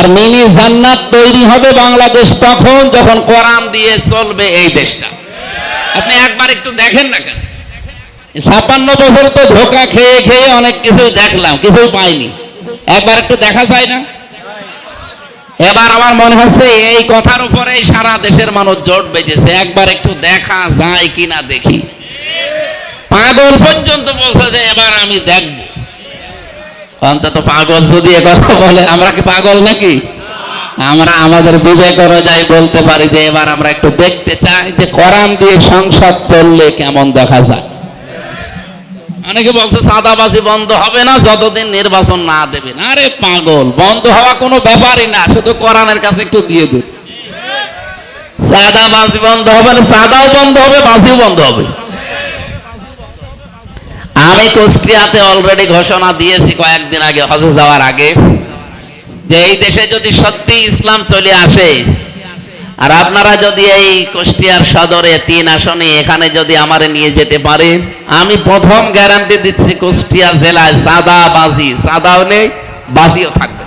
আর mini জান্নাত তৈরি হবে বাংলাদেশ তখন যখন কোরআন দিয়ে চলবে এই দেশটা। আপনি একবার একটু দেখেন না কেন? ছাপ্পান্ন বছর তো ধোকা খেয়ে খেয়ে অনেক কিছু দেখলাম, কিছুই পাইনি। একবার একটু দেখা যায় না? এবার আমার মনে হচ্ছে এই কথার উপরে সারা দেশের মানুষ জোট বেজেছে একবার একটু দেখা যায় কিনা দেখি। পাগল পর্যন্ত বলছে যে এবার আমি দেখব। অন্তত পাগল যদি কথা বলে, আমরা কি পাগল নাকি? আমরা আমাদের বিবেক অনুযায়ী বলতে পারি যে এবার আমরা একটু দেখতে চাই যে কোরআন দিয়ে সংসদ চললে কেমন দেখা যায়। অনেকে বলছে সাদাবাজি বন্ধ হবে না, যতদিন নির্বাচন না দেবেন আরে পাগল, বন্ধ হওয়া কোনো ব্যাপারই না, শুধু কোরআনের কাছে একটু দিয়ে দিন। সাদাবাজি বন্ধ হবে না, সাদাও বন্ধ হবে, বাজিও বন্ধ হবে। আমি কুষ্টিয়াতে অলরেডি ঘোষণা দিয়েছি কয়েকদিন আগে, হজে যাওয়ার আগে, যে এই দেশে যদি সত্যি ইসলাম চলে আসে, আর আপনারা যদি এই কুষ্টিয়ার সদরে তিন আসনে এখানে যদি আমারে নিয়ে যেতে পারে, আমি প্রথম গ্যারান্টি দিচ্ছি কুষ্টিয়া জেলায় সাদা বাজি সাদাও নেই বাজিও থাকবে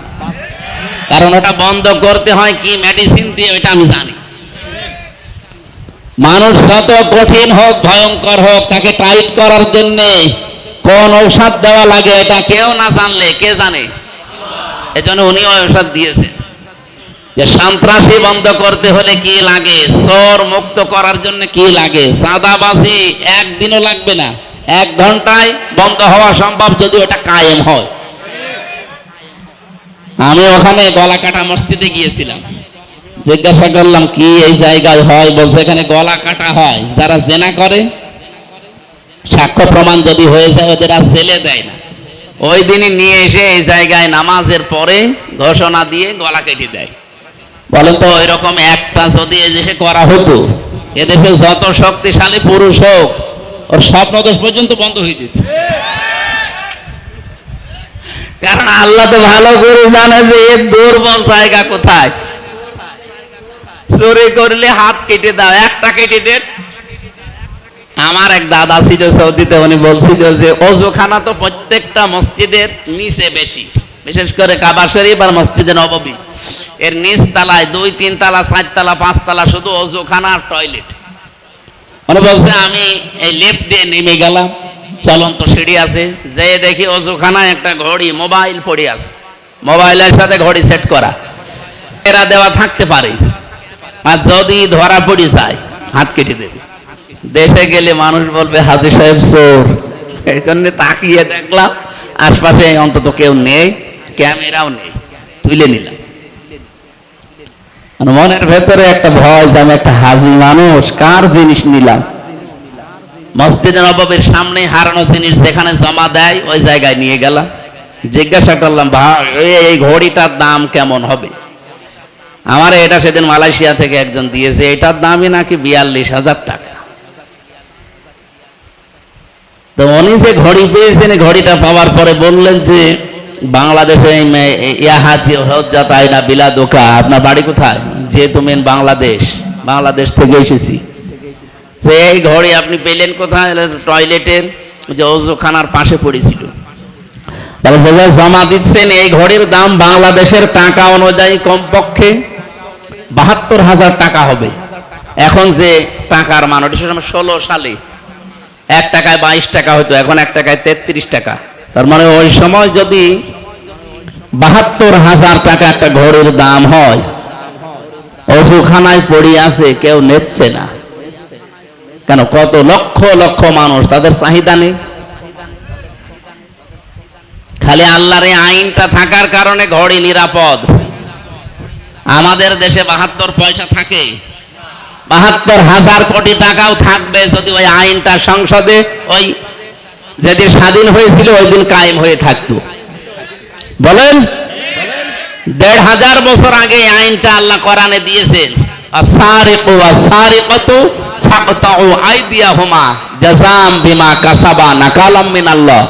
কারণ ওটা বন্ধ করতে হয় কি মেডিসিন দিয়ে, ওইটা আমি জানি। মানুষ যত কঠিন হোক, ভয়ঙ্কর হোক, তাকে টাইট করার জন্য কোন ঔষধ দেওয়া লাগে এটা কেউ না জানলে, কে জানে? এজন্য উনি ঔষধ দিয়েছেন। যে সন্ত্রাসী বন্ধ করতে হলে কি লাগে? চোর মুক্ত করার জন্য কি লাগে? সাদাবাজি একদিনও লাগবে না। এক ঘন্টায় বন্ধ হওয়া সম্ভব যদি ওটা কায়েম হয়। আমি ওখানে গলা কাটা মসজিদে গিয়েছিলাম। জিজ্ঞাসা করলাম, কি এই জায়গায় হয়? বলছে, এখানে গলা কাটা হয়। যারা জেনা করে, সাক্ষ্য প্রমাণ যদি হয়ে যায়, ওদের আর জেলে দেয় না। ওই দিনই নিয়ে এসে এই জায়গায় নামাজের পরে ঘোষণা দিয়ে গলা কেটে দেয়। বলেন তো এরকম একটা যদি এদেশে করা হতো এদেশে যত শক্তিশালী পুরুষ হোক, ওর স্বপ্ন দোষ পর্যন্ত বন্ধ হয়ে যেত। কারণ আল্লাহ তো ভালো করে জানে যে এর দুর্বল জায়গা কোথায়। চুরি করলে হাত কেটে দাও, একটা কেটে দেন। আমার এক দাদা ছিল সৌদিতে, উনি বলছিল যে, অজুখানা তো প্রত্যেকটা মসজিদের নিচে বেশি, বিশেষ করে কাবা শরীফ আর মসজিদে নববী এর নিচ তালায় দুই, তিন তালা, চার তালা, পাঁচ তালা শুধু অজুখানা আর টয়লেট। মানে বলছে, আমি এই লিফট দিয়ে নেমে গেলাম, চলন্ত সিঁড়ি আছে যে দেখি অজুখানায় একটা ঘড়ি, মোবাইল পড়ে আছে। মোবাইলের সাথে ঘড়ি সেট করা। এরা দেওয়া থাকতে পারে। আর যদি ধরা পড়ে যায়, হাত কেটে দেবে। দেশে গেলে মানুষ বলবে, হাজি সাহেব, চোর। এই জন্য তাকিয়ে দেখলাম, আশপাশে অন্তত কেউ নেই, ক্যামেরাও নেই, তুলে নিলাম। মানে মনের ভেতরে একটা ভয় যে আমি একটা হাজি মানুষ, কার জিনিস নিলাম? মসজিদে নবাবের সামনে হারানো জিনিস যেখানে জমা দেয়, ওই জায়গায় নিয়ে গেলাম। জিজ্ঞাসা করলাম, ভাই এই ঘড়িটার দাম কেমন হবে? আমার এটা সেদিন মালয়েশিয়া থেকে একজন দিয়েছে, এটার দামই নাকি বিয়াল্লিশ হাজার টাকা। তো উনি যে ঘড়ি পেয়েছেন ঘড়িটা পাওয়ার পরে বললেন যে, বাংলাদেশে না বিলা দোকা আপনার বাড়ি কোথায়? যে তুমি বাংলাদেশ বাংলাদেশ থেকে এসেছি। যে এই ঘড়ি আপনি পেলেন কোথায়? টয়লেটের যে অজুখানার পাশে পড়েছিল। জমা দিচ্ছেন, এই ঘড়ির দাম বাংলাদেশের টাকা অনুযায়ী কমপক্ষে বাহাত্তর হাজার টাকা হবে। এখন যে টাকার মান, ওটা সময় ষোলো সালে। এক টাকায় বাইশ টাকা হতো এখন এক টাকায় তেত্রিশ টাকা। তার মানে ওই সময় যদি বাহাত্তর হাজার টাকা একটা ঘড়ির দাম হয়, অজুখানায় পড়ে আছে, কেউ নেচ্ছে না। কেন? কত লক্ষ লক্ষ মানুষ, তাদের চাহিদা নেই। খালি আল্লাহর আইনটা থাকার কারণে ঘড়ি নিরাপদ। আমাদের দেশে বাহাত্তর পয়সা থাকে। বাহাত্তর হাজার কোটি টাকাও থাকবে যদি ওই আইনটা সংসদে ওই যেদিন স্বাধীন হয়েছিল ওই দিন কায়েম হয়ে থাকতো। বলেন, দেড় হাজার বছর আগে আইনটা আল্লাহ কোরআনে দিয়েছেন ফাকতাউ আইদিয়াহুমা জাযাম বিমা কাসাবা নাকালাম মিনাল্লাহ।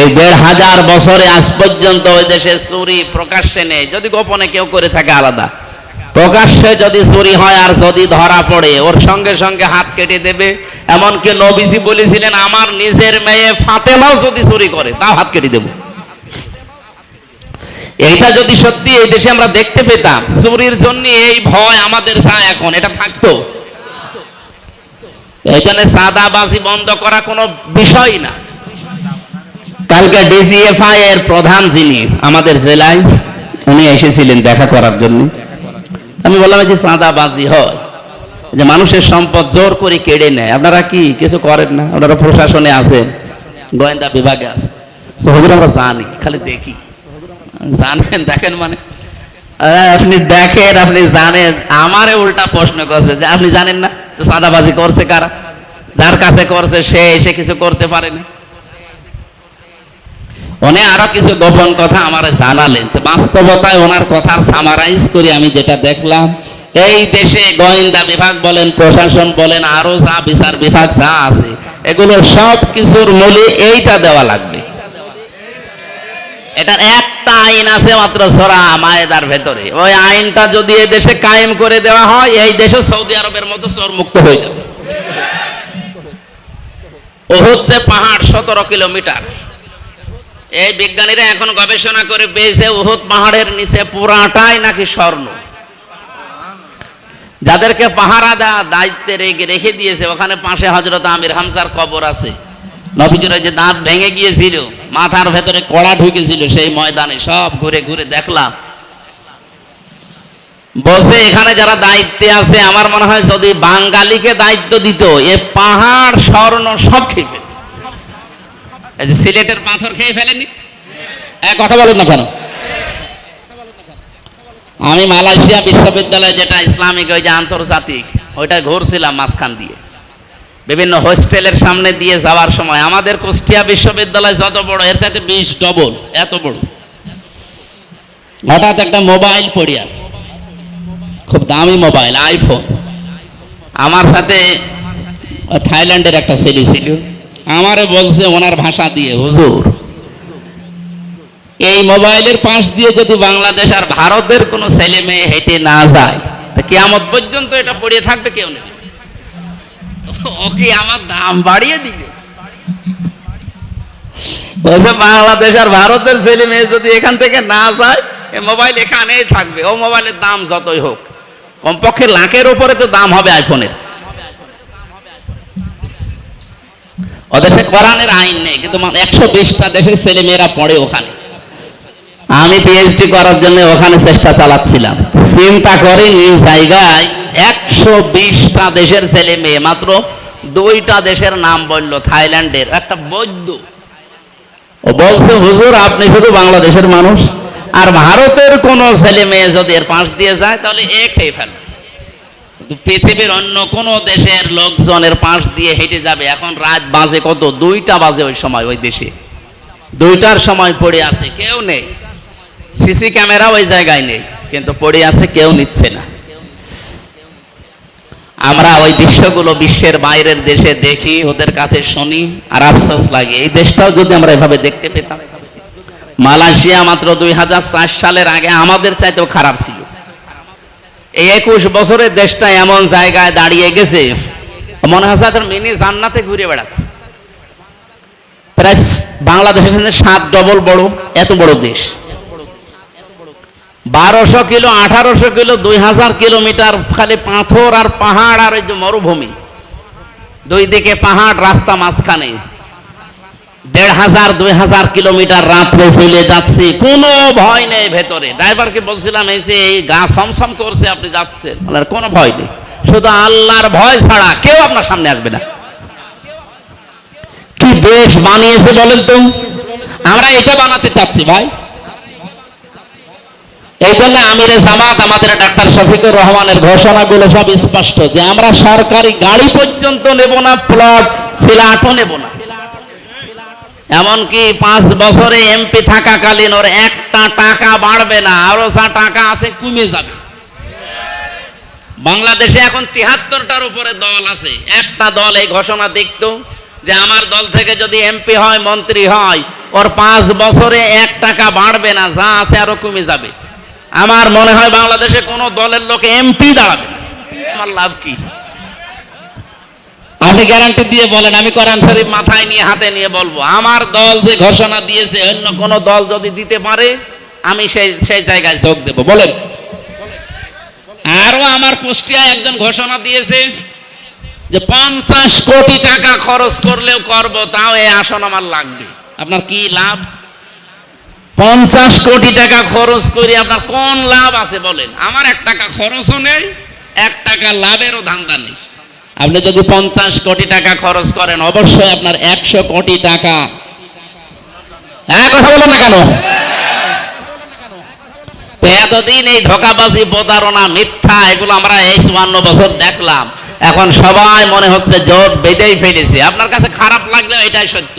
এই দেড় হাজার বছরে আজ পর্যন্ত ওই দেশে চুরি প্রকাশ্যে নেই। যদি গোপনে কেউ করে থাকে আলাদা। প্রকাশ্যে যদি চুরি হয় আর যদি ধরা পড়ে, ওর সঙ্গে সঙ্গে হাত কেটে দেবে। এমনকি নবীজি বলেছিলেন, আমার নিজের মেয়ে ফাতেমাও যদি চুরি করে, তাও হাত কেটে দেব। এইটা যদি সত্যি এই দেশে আমরা দেখতে পেতাম, চুরির জন্য এই ভয় আমাদের যা এখন, এটা থাকতো। এখানে সাদাবাজি বন্ধ করা কোনো বিষয় না। কালকে ডিজিএফআই এর প্রধান যিনি আমাদের জেলায়, উনি এসেছিলেন দেখা করার জন্য। আমি বললাম যে চাঁদাবাজি হয় যে মানুষের সম্পদ জোর করে কেড়ে নেয়, আপনারা কি কিছু করেন না? আপনারা প্রশাসনে আছেন, গোয়েন্দা বিভাগে আছে তো আমরা জানি, খালি দেখি। জানেন, দেখেন মানে? আপনি দেখেন, আপনি জানেন। আমারে উল্টা প্রশ্ন করছে যে, আপনি জানেন না যে চাঁদাবাজি করছে কারা? যার কাছে করছে সে এসে কিছু করতে পারেনি। উনি আরও কিছু গোপন কথা আমার জানালেন। বাস্তবতায় ওনার কথা সামারাইজ করে আমি যেটা দেখলাম। এই দেশে গোয়েন্দা বিভাগ বলেন, প্রশাসন বলেন, আরও যা বিচার বিভাগ যা আছে, এগুলো সব কিছুর মূলে এইটা দেওয়া লাগবে। এটার একটা আইন আছে মাত্র সরা মায়েদার ভেতরে। ওই আইনটা যদি এই দেশে কায়েম করে দেওয়া হয়, এই দেশে সৌদি আরবের মতো চোর মুক্ত হয়ে যাবে। ও হচ্ছে পাহাড় সতেরো কিলোমিটার। এই বিজ্ঞানীরা এখন গবেষণা করে পেয়েছে, উহুদ পাহাড়ের নিচে পুরাটাই নাকি স্বর্ণ। যাদেরকে পাহারা দেওয়া দায়িত্বে রেখে রেখে দিয়েছে, ওখানে পাশে হজরত আমির হামসার কবর আছে। নবীজির যে দাঁত ভেঙে গিয়েছিল, মাথার ভেতরে কড়া ঢুকেছিল, সেই ময়দানে সব ঘুরে ঘুরে দেখলাম। বলছে, এখানে যারা দায়িত্বে আছে, আমার মনে হয় যদি বাঙালিকে দায়িত্ব দিত, এ পাহাড়, স্বর্ণ সব খেয়ে সিলেটের পাথর খেয়ে ফেলেনি কথা বলেন না কেন? আমি মালয়েশিয়া বিশ্ববিদ্যালয় যেটা ইসলামিক, ওই যে আন্তর্জাতিক, ওইটা ঘুরছিলাম মাঝখান দিয়ে। বিভিন্ন হোস্টেলের সামনে দিয়ে যাওয়ার সময়। আমাদের কুষ্টিয়া বিশ্ববিদ্যালয় যত বড়, এর চাইতে বিশ ডবল এত বড়। হঠাৎ একটা মোবাইল পড়ে আছে। খুব দামি মোবাইল আইফোন আমার সাথে থাইল্যান্ডের একটা ছেলে ছিল। আমারে বলছে ওনার ভাষা দিয়ে, হুজুর। এই মোবাইলের পাশ দিয়ে যদি বাংলাদেশ আর ভারতের কোনো ছেলে মেয়ে হেঁটে না যায়, তা কেয়ামত পর্যন্ত এটা পড়িয়ে থাকবে, কেউ নেই ওকে আমার দাম বাড়িয়ে দিল। বলছে, বাংলাদেশ আর ভারতের ছেলে মেয়ে যদি এখান থেকে না যায়, এ মোবাইল এখানেই থাকবে। ও মোবাইলের দাম যতই হোক। কমপক্ষে লাখের উপরে তো দাম হবে আইফোনের ওদেশে কোরআনের আইন নেই, কিন্তু একশো বিশটা দেশের ছেলে মেয়েরা পড়ে ওখানে। আমি পিএইচডি করার জন্য ওখানে চেষ্টা চালাচ্ছিলাম। চিন্তা করে এই জায়গায় একশো বিশটা দেশের ছেলে মেয়ে মাত্র দুইটা দেশের নাম বলল, থাইল্যান্ডের, একটা বৈদ্য। ও বলছে, হুজুর, আপনি শুধু বাংলাদেশের মানুষ, আর ভারতের কোনো ছেলে মেয়ে যদি এর পাশ দিয়ে যায়, তাহলে এ খেয়ে ফেলবে। পৃথিবীর অন্য কোন দেশের লোকজনের পাশ দিয়ে হেঁটে যাবে। এখন রাত বাজে কত? দুইটা বাজে ওই সময় ওই দেশে। দুইটার সময় পড়ে আছে, কেউ নেই। সিসি ক্যামেরা ওই জায়গায় নেই, কিন্তু পড়ে আছে, কেউ নিচ্ছে না। আমরা ওই দৃশ্যগুলো বিশ্বের বাইরের দেশে দেখি, ওদের কাছে শুনি, আর আফসোস লাগে। এই দেশটাও যদি আমরা এভাবে দেখতে পেতাম। মালয়েশিয়া মাত্র দুই হাজার চার সালের আগে আমাদের চাইতেও খারাপ ছিল। এই একুশ বছরের দেশটা এমন জায়গায় দাঁড়িয়ে গেছে, মনে হচ্ছে তোর মিনি জান্নাতে ঘুরে বেড়াচ্ছে। প্রায় বাংলাদেশের সাথে সাত ডবল বড়, এত বড় দেশ। বারোশো কিলো, আঠারোশো কিলো, দুই হাজার কিলোমিটার খালি পাথর আর পাহাড় আর ওই যে মরুভূমি। দুই দিকে পাহাড়, রাস্তা মাঝখানে। দেড় হাজার দুই হাজার কিলোমিটার রাত্রে চলে যাচ্ছি। কোনো ভয় নেই ভেতরে। ড্রাইভারকে বলছিলাম এই যে এই গা সমসম করছে আপনি যাচ্ছেন। বললেন, কোনো ভয় নেই। শুধু আল্লাহর ভয় ছাড়া কেউ আপনার সামনে আসবে না। কি দেশ বানিয়েছে বলেন তো? আমরা এটা বানাতে চাচ্ছি ভাই। এই জন্য আমিরে জামাত আমাদের ডাক্তার শফিকুর রহমানের ঘোষণাগুলো সব স্পষ্ট যে আমরা সরকারি গাড়ি পর্যন্ত নেব না প্লট ফ্ল্যাটও নেব না। এমনকি পাঁচ বছরে এমপি থাকাকালীন ওর একটা টাকা বাড়বে না, আরও যা টাকা আছে কমে যাবে। বাংলাদেশে এখন তিহাত্তরটার উপরে দল আছে। একটা দল এই ঘোষণা দেখতো যে আমার দল থেকে যদি এমপি হয়, মন্ত্রী হয়, ওর পাঁচ বছরে এক টাকা বাড়বে না, যা আছে আরও কমে যাবে। আমার মনে হয় বাংলাদেশে কোনো দলের লোক এমপি দাঁড়াবে না। আমার লাভ কি? আপনি গ্যারান্টি দিয়ে বলেন, আমি কোরআন শরীফ মাথায় নিয়ে, হাতে নিয়ে বলব। আমার দল যে ঘোষণা দিয়েছে, অন্য কোন দল যদি দিতে পারে, আমি সেই সেই জায়গায় যোগ দেব। বলেন। আরও আমার কুষ্টিয়ায় একজন ঘোষণা দিয়েছে যে পঞ্চাশ কোটি টাকা খরচ করলেও করব, তাও এই আসন আমার লাগবে। আপনার কি লাভ? পঞ্চাশ কোটি টাকা খরচ করে আপনার কোন লাভ আছে বলেন। আমার এক টাকা খরচও নেই, এক টাকা লাভেরও ধান্দা নেই। আপনি যদি পঞ্চাশ কোটি টাকা খরচ করেন, অবশ্যই আপনার একশো কোটি টাকা। হ্যাঁ কথা বলো না কেন? এতদিন এই ধোকাবাজি, প্রতারণা, মিথ্যা, এগুলো আমরা এই চুয়ান্ন বছর দেখলাম। এখন সবাই মনে হচ্ছে জোট বেঁধেই ফেলেছে। আপনার কাছে খারাপ লাগলেও এটাই সত্য।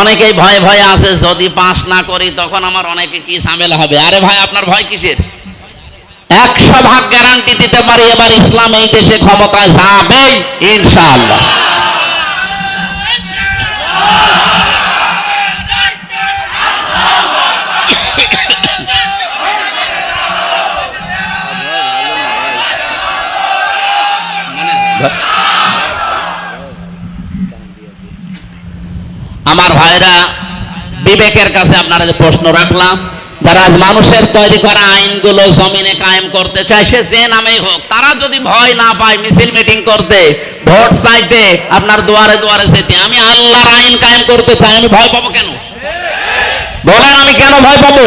অনেকেই ভয়ে ভয়ে আছে, যদি পাস না করি, তখন আমার অনেকে কি ঝামেলা হবে? আরে ভাই, আপনার ভয় কিসের? একশো ভাগ গ্যারান্টি দিতে পারি, এবার ইসলাম এই দেশে ক্ষমতায় যাবে, ইনশাআল্লাহ। আমার ভাইরা বিবেকের কাছে আপনারা যে প্রশ্ন রাখলাম যারা মানুষের তৈরি করা আইনগুলো জমিনে কায়েম করতে চায়, সে যে নামেই হোক, তারা যদি ভয় না পায় মিছিল মিটিং করতে, ভোট চাইতে, আপনার দুয়ারে দুয়ারে যেতে, আমি আল্লাহর আইন কায়েম করতে চাই, আমি ভয় পাবো কেন? বলেন, আমি কেন ভয় পাবো?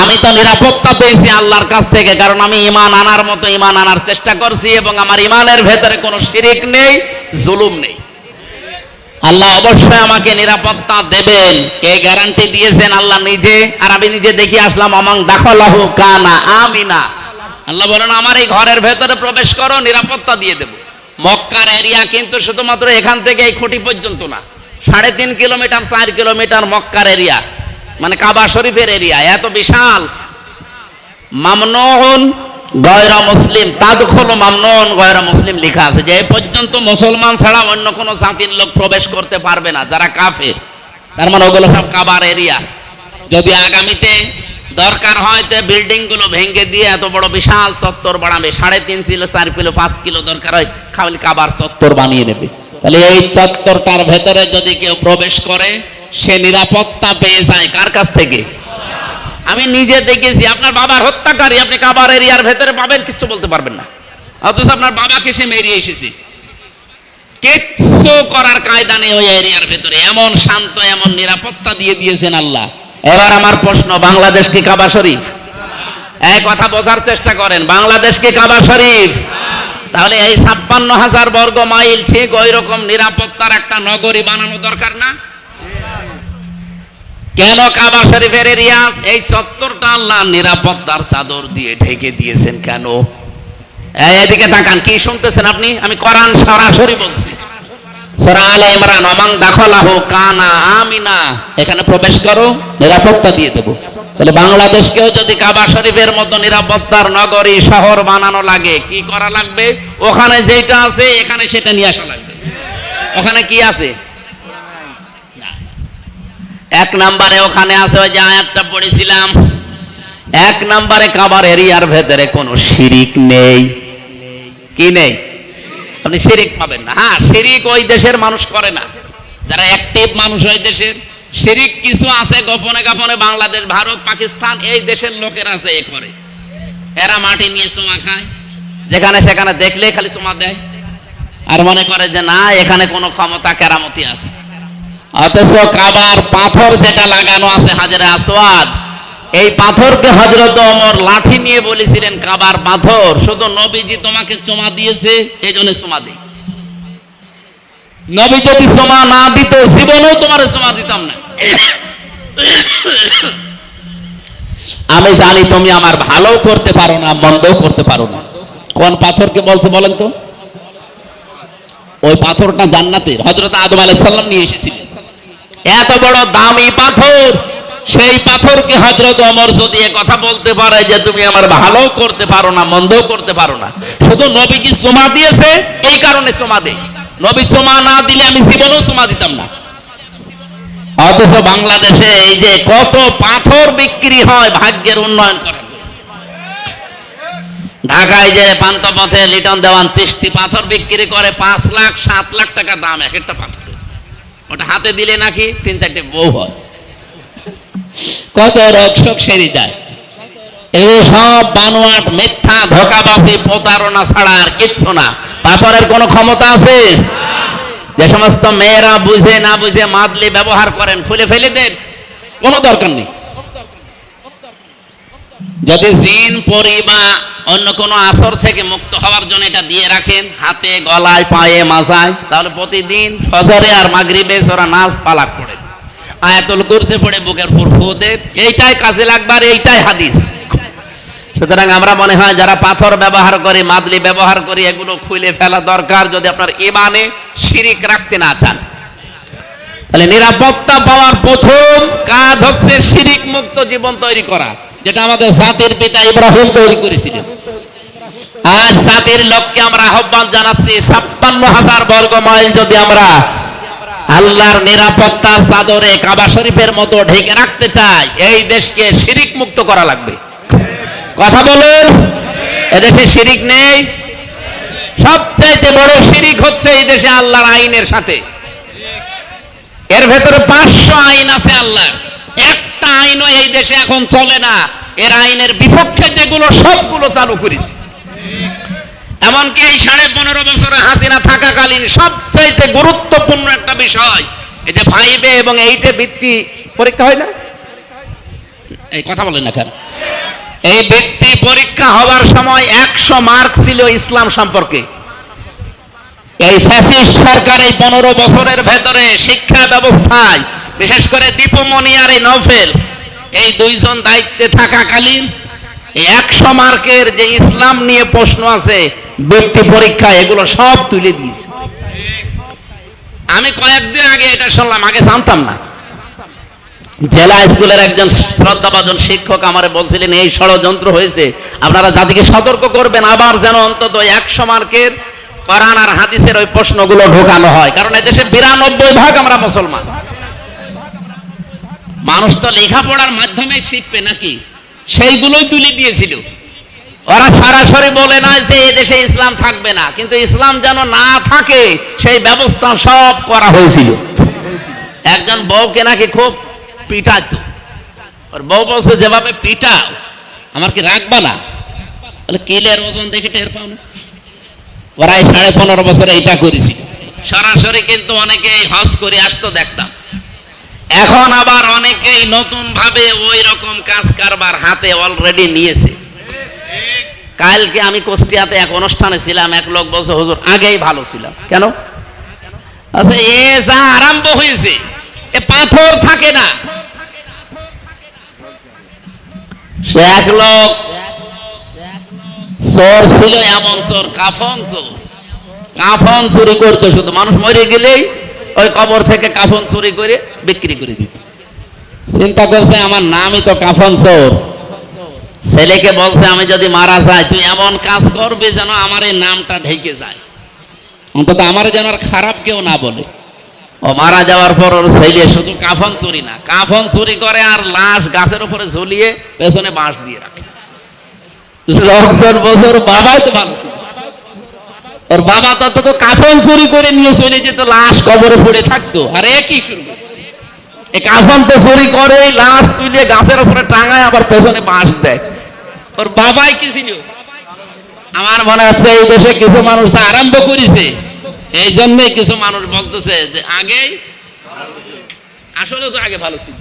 আমি তো নিরাপত্তা পেয়েছি আল্লাহর কাছ থেকে, কারণ আমি ইমান আনার মতো ইমান আনার চেষ্টা করছি এবং আমার ইমানের ভেতরে কোনো শিরিক নেই, জুলুম নেই। আল্লাহ অবশ্যই আমাকে নিরাপত্তা দেবেন। কে গ্যারান্টি দিয়েছেন? আল্লাহ নিজে, আর আমি নিজে দেখি আসলাম আমাং দাখলাহু কানা আমিনা। আল্লাহ বলেন, আমার এই ঘরের ভেতরে প্রবেশ করো, নিরাপত্তা দিয়ে দেব। মক্কার এরিয়া কিন্তু শুধুমাত্র এখান থেকে এই খুঁটি পর্যন্ত না। সাড়ে তিন কিলোমিটার, চার কিলোমিটার মক্কার এরিয়া মানে কাবা শরীফের এরিয়া এত বিশাল। মামনুন গয়রা মুসলিম, তাদখল মামনুন গয়রা মুসলিম লেখা আছে যে এই পর্যন্ত মুসলমান ছাড়া অন্য কোনো জাতির লোক প্রবেশ করতে পারবে না, যারা কাফের। তার মানে ওগুলো সব কাবার এরিয়া। যদি আগামীতে দরকার হয় তো বিল্ডিংগুলো ভেঙে দিয়ে এত বড় বিশাল চত্বর বানাবে, সাড়ে তিন কিলো, চার কিলো, পাঁচ কিলো দরকার হয়, খালি কাবার চত্বর বানিয়ে নেবে। তাহলে এই চত্বরটার ভেতরে যদি কেউ প্রবেশ করে, সে নিরাপত্তা পেয়ে যায় কার কাছ থেকে? আমি নিজে দেখেছি, আপনার বাবার হত্যাকারী, আপনি কাবার এরিয়ার ভেতরে পাবেন, কিছু বলতে পারবেন না। অথচ আপনার বাবাকে সে মেরিয়ে এসেছে। কিচ্ছু করার কায়দা নেই ওই এরিয়ার ভেতরে। এমন শান্ত, এমন নিরাপত্তা দিয়ে দিয়েছেন আল্লাহ। এবার আমার প্রশ্ন, বাংলাদেশ কি কাবা শরীফ? এই কথা বোঝার চেষ্টা করেন, বাংলাদেশ কি কাবা শরীফ? তাহলে এই ছাপ্পান্ন হাজার বর্গ মাইল ঠিক ওই রকম নিরাপত্তার একটা নগরী বানানো দরকার না? কেন কাবা শরীফের এরিয়াস এই চত্বরটা আল্লাহ নিরাপত্তার চাদর দিয়ে ঢেকে দিয়েছেন কেন? এদিকে তাকান, কি শুনতেছেন আপনি? আমি কোরআন সরাসরি বলছি। সূরা আলে ইমরান অমাং দাখলাহু কানা আমিনা। এখানে প্রবেশ করো, নিরাপত্তা দিয়ে দেব। তাহলে বাংলাদেশকেও যদি কাবা শরীফের মতো নিরাপত্তার নগরী, শহর বানানো লাগে, কি করা লাগবে? ওখানে যেটা আছে, এখানে সেটা নিয়ে আসা লাগবে। ওখানে কি আছে? এক নম্বরে ওখানে আছে, ওই যে আয়াতটা পড়েছিলাম। এক নম্বরে কাবার এরিয়ার ভেতরে কোনো শিরিক নেই। কি নেই? আপনি শিরিক পাবেন না। হ্যাঁ শিরিক ওই দেশের মানুষ করে না। যারা অ্যাক্টিভ মানুষ ওই দেশের। শিরিক কিছু আছে গোপনে গোপনে, বাংলাদেশ, ভারত, পাকিস্তান, এই দেশের লোকের আছে এ করে। এরা মাটি নিয়ে চুমা খায়। যেখানে সেখানে দেখলে খালি চুমা দেয়। আর মনে করে যে না, এখানে কোনো ক্ষমতা, কেরামতি আছে। অথচ কাবার পাথর যেটা লাগানো আছে হাজারে আসওয়াদ, এই পাথরকে হজরত অমর লাঠি নিয়ে বলেছিলেন, কাবার পাথর, শুধু নবীজি তোমাকে চোমা দিয়েছে এই জন্য চোমা দিই নবী যদি চোমা না দিত, জীবনেও তোমার চোমা দিতাম না। আমি জানি তুমি আমার ভালো করতে পারো না, মন্দও করতে পারো না। কোন পাথরকে বলছে বলেন তো? ওই পাথরটা জান্নাতের হজরত আদম আলাইহিস সালাম নিয়ে এসেছিলেন। এত বড় দামি পাথর, সেই পাথরকে হজরত অমর যদি কথা বলতে পারে যে তুমি আমার ভালো করতে পারো না, মন্দও করতে পারো না, শুধু নবীজি সোমা দিয়েছে, এই কারণে সোমা দেই নবী সোমা না দিলে আমি জীবনেও সোমা দিতাম না। অথচ বাংলাদেশে এই যে কত পাথর বিক্রি হয়, ভাগ্যের উন্নয়ন করে ঢাকায় যে পান্তপথে লিটন দেওয়ান চিস্তি পাথর বিক্রি করে পাঁচ লাখ, সাত লাখ টাকা দাম, এক একটা পাথরের ওটা হাতে দিলে নাকি তিন চারটে বউ হয়। কত রোগ শোক সেরে যায়। এগুলো সব বানোয়াট, মিথ্যা, ধোকাবাজি, প্রতারণা ছাড়া আর কিচ্ছু না। পাথরের কোনো ক্ষমতা আছে? যে সমস্ত মেয়েরা বুঝে না বুঝে মাদলি ব্যবহার করেন, খুলে ফেলে দেন। কোনো দরকার নেই। যদি জিন পরি বা অন্য কোনো আসর থেকে মুক্ত হওয়ার জন্য এটা দিয়ে রাখেন, হাতে, গলায়, পায়ে মাথায় তাহলে প্রতিদিন ফজরে আর মাগরিবে ওরা নাচ পালাক পড়ে। আয়াতুল কুরসি পড়ে বুকের উপর ফুদে এইটাই কাজে লাগবার এইটাই হাদিস। সুতরাং আমরা মনে হয় যারা পাথর ব্যবহার করে, মাদলি ব্যবহার করে, এগুলো খুলে ফেলা দরকার যদি আপনার ইমানে শিরিক রাখতে না চান। তাহলে নিরাপত্তা পাওয়ার প্রথম কাজ হচ্ছে শিরিক মুক্ত জীবন তৈরি করা। যেটা আমাদের জাতির পিতা ইব্রাহিম তৈরি করেছিলেন আজ জাতির লোককে আমরা আহ্বান জানাচ্ছি, ছাপ্পান্ন হাজার বর্গ মাইল যদি আমরা আল্লাহর নিরাপত্তার চাদরে কাবা শরীফের মতো ঢেকে রাখতে চাই, এই দেশকে শিরিক মুক্ত করা লাগবে। কথা বলুন, এদেশে শিরিক নেই। সবচাইতে বড় শিরিক হচ্ছে এই দেশে আল্লাহর আইনের সাথে। এর ভেতরে পাঁচশো আইন আছে আল্লাহ একটা আইনও এই দেশে এখন চলে না। এর আইনের বিপক্ষে যেগুলো, সবগুলো চালু করেছে। এমনকি এই সাড়ে পনেরো বছরে হাসিনা থাকাকালীন সবচাইতে গুরুত্বপূর্ণ একটা বিষয়, এই যে ফাইভে এবং এইটে বৃত্তি পরীক্ষা হয় না? এই কথা বলেন না কেন? এই ব্যক্তি পরীক্ষা হবার সময় একশো মার্ক ছিল ইসলাম সম্পর্কে। এই ফ্যাসিস্ট সরকার এই পনেরো বছরের ভেতরে শিক্ষা ব্যবস্থায়, বিশেষ করে দীপমণি আর এই নভেল এই দুইজন দায়িত্বে থাকাকালীন একশো মার্কের যে ইসলাম নিয়ে প্রশ্ন আছে, ব্যক্তি পরীক্ষা, এগুলো সব তুলে দিয়েছে। আমি কয়েকদিন আগে এটা শুনলাম, আগে জানতাম না। জেলা স্কুলের একজন শ্রদ্ধাভাজন শিক্ষক আমারে বলছিলেন, এই ষড়যন্ত্র হয়েছে, আপনারা জাতিকে সতর্ক করবেন, আবার যেন অন্তত একশো মার্কের কোরআন আর হাদিসের ওই প্রশ্নগুলো ঢোকানো হয়। কারণ এদেশে বিরানব্বই ভাগ আমরা মুসলমান। মানুষ তো লেখাপড়ার মাধ্যমে শিখবে নাকি? সেইগুলোই তুলে দিয়েছিল। ওরা সরাসরি বলে না যে এদেশে ইসলাম থাকবে না, কিন্তু ইসলাম যেন না থাকে, সেই ব্যবস্থা সব করা হয়েছিল। একজন বউকে নাকি খুব পিটাতো ওর বউ বলছে, যেভাবে পিটাও, আমার কি রাখবা না? বলে কিলের ওজন দেখে টের পাও না। ওরা এই সাড়ে পনেরো বছরে এইটা করেছি সরাসরি কিন্তু অনেকে হজ করে আসতো দেখতাম। এখন আবার অনেকেই নতুন ভাবে ওই রকম কাজ কারবার হাতে অলরেডি নিয়েছে। কালকে আমি কুষ্টিয়াতে এক অনুষ্ঠানে ছিলাম, এক লোক বলছে, হুজুর, আগেই ভালো ছিলাম। কেন? আচ্ছা এ যা আরম্ভ হয়েছে, এ পাথর থাকে না। সে এক লোক, চোর ছিল, এমন চোর, কাফন চোর। কাফন চুরি করতো, শুধু মানুষ মরে গেলেই ওই কবর থেকে কাফন চুরি করে বিক্রি করে দিত। চিন্তা করছে, আমার নামই তো কাফন চোর। ছেলেকে বলছে, আমি যদি মারা যাই, তুই এমন কাজ করবি যেন আমার এই নামটা ঢেকে যায়। অন্তত আমার যেন আর খারাপ কেউ না বলে। ও মারা যাওয়ার পর ওর ছেলে শুধু কাফন চুরি না, কাফন চুরি করে আর লাশ গাছের উপরে ঝুলিয়ে পেছনে বাঁশ দিয়ে রাখে। লোকজন বছর বাবাই তো ভালো ছিল। ওর বাবা তত তো কাফন চুরি করে নিয়ে চলে যেত, লাশ কবরে পড়ে থাকতো। আর এ কি করবে এই কাফন তো চুরি করে, লাশ তুলে গাছের উপরে টাঙায় আবার পেছনে বাঁশ দেয়। ওর বাবাই কি ছিল? আমার মনে হচ্ছে এই দেশে কিছু মানুষ আরম্ভ করেছে। এই জন্যই কিছু মানুষ বলতেছে যে, আগেই আসলে তো আগে ভালো ছিল।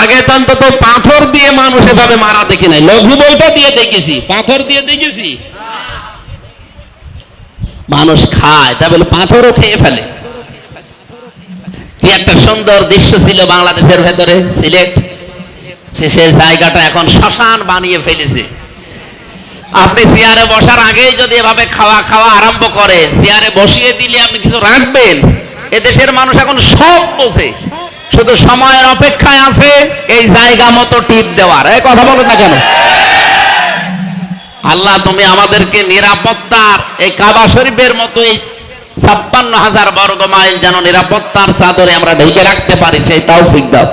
আগে তো অন্তত পাথর দিয়ে মানুষ এভাবে মারা দেখি নাই। লঘু বইটা দিয়ে দেখেছি। পাথর দিয়ে দেখেছি। মানুষ খায়, তা বলে পাথরও খেয়ে ফেলে। কি একটা সুন্দর দৃশ্য ছিল বাংলাদেশের ভেতরে সে সে জায়গাটা এখন শ্মশান বানিয়ে ফেলেছে। আপনি চেয়ারে বসার আগেই যদি এভাবে খাওয়া খাওয়া আরম্ভ করে, চেয়ারে বসিয়ে দিলে আপনি কিছু রাখবেন? এদেশের মানুষ এখন সব বোঝে। শুধু সময়ের অপেক্ষায় আছে, এই জায়গা মতো টিপ দেওয়ার। এই কথা বলেন না কেন? আল্লাহ, তুমি আমাদেরকে নিরাপত্তার এই কাবা শরীফের মতো এই ছাপ্পান্ন হাজার বর্গ মাইল যেন নিরাপত্তার চাদরে আমরা ঢেকে রাখতে পারি, সেই তাও দাও।